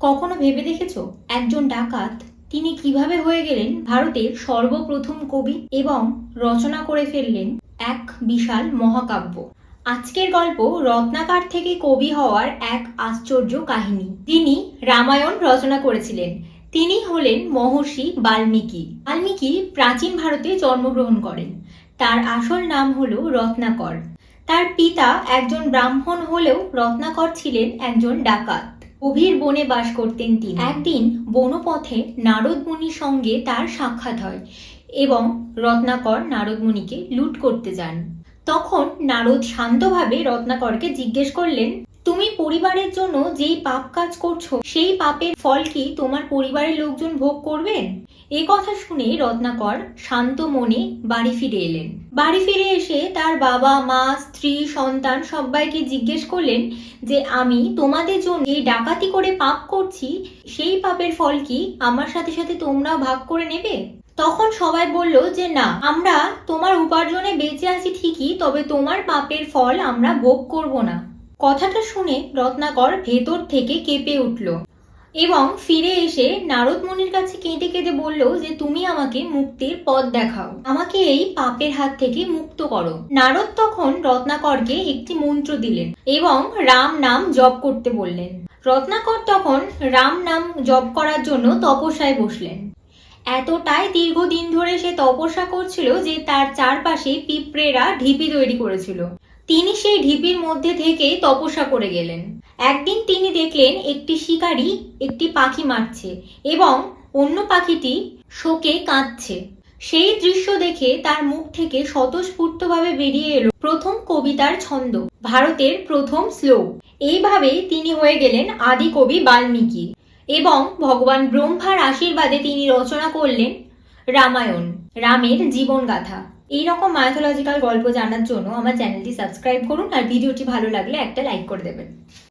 কখনো ভেবে দেখেছ? একজন ডাকাত, তিনি কীভাবে হয়ে গেলেন ভারতের সর্বপ্রথম কবি এবং রচনা করে ফেললেন এক বিশাল মহাকাব্য। আজকের গল্প রত্নাকার থেকে কবি হওয়ার এক আশ্চর্য কাহিনী। তিনি রামায়ণ রচনা করেছিলেন। তিনি হলেন মহর্ষি বাল্মীকি। বাল্মীকি প্রাচীন ভারতে জন্মগ্রহণ করেন। তার আসল নাম হল রত্নাকর। তার পিতা একজন ব্রাহ্মণ হলেও রত্নাকর ছিলেন একজন ডাকাত। গভীর বনে বাস করতেন তিনি। একদিন বনপথে নারদ মুনির সঙ্গে তার সাক্ষাৎ হয় এবং রত্নাকর নারদ মুনিকে লুট করতে যান। তখন নারদ শান্তভাবে রত্নাকরকে জিজ্ঞেস করলেন তুমি পরিবারের জন্য যেই পাপ কাজ করছ, সেই পাপের ফল কি তোমার পরিবারের লোকজন ভোগ করবেন? এ কথা শুনে রত্নাকর শান্ত মনে বাড়ি ফিরে এলেন। বাড়ি ফিরে এসে তার বাবা, মা, স্ত্রী, সন্তান সবাইকে জিজ্ঞেস করলেন যে, আমি তোমাদের জন্য এই ডাকাতি করে পাপ করছি, সেই পাপের ফল কি আমার সাথে সাথে তোমরাও ভাগ করে নেবে? তখন সবাই বলল যে, না, আমরা তোমার উপার্জনে বেঁচে আছি ঠিকই, তবে তোমার পাপের ফল আমরা ভোগ করব না। কথাটা শুনে রত্নাকর ভেতর থেকে কেঁপে উঠল এবং ফিরে এসে নারদ মুনির কাছে কেঁদে কেঁদে বলল যে, তুমি আমাকে মুক্তির পথ দেখাও। আমাকে এই পাপের হাত থেকে মুক্ত করো। নারদ তখন রত্নাকরকে একটি মন্ত্র দিলেন এবং রাম নাম জপ করতে বললেন। রত্নাকর তখন রাম নাম জপ করার জন্য তপস্যায় বসলেন। এতটাই দীর্ঘদিন ধরে সে তপস্যা করছিল যে, তার চারপাশে পিঁপড়েরা ঢিপি তৈরি করেছিল। তিনি সেই ঢিপির মধ্যে থেকে তপস্যা করে গেলেন। একদিন তিনি দেখলেন একটি শিকারী একটি পাখি মারছে এবং অন্য পাখিটি শোকে কাঁদছে। সেই দৃশ্য দেখে তার মুখ থেকে স্বতঃস্ফূর্তভাবে বেরিয়ে এলো প্রথম কবিতার ছন্দ, ভারতের প্রথম শ্লোক। এইভাবেই তিনি হয়ে গেলেন আদি কবি বাল্মীকি এবং ভগবান ব্রহ্মার আশীর্বাদে তিনি রচনা করলেন রামায়ণ, রামের জীবনগাথা। এইরকম মায়োথোলজিক্যাল গল্প জানার জন্য আমার চ্যানেলটি সাবস্ক্রাইব করুন আর ভিডিওটি ভালো লাগলে একটা লাইক করে দেবেন।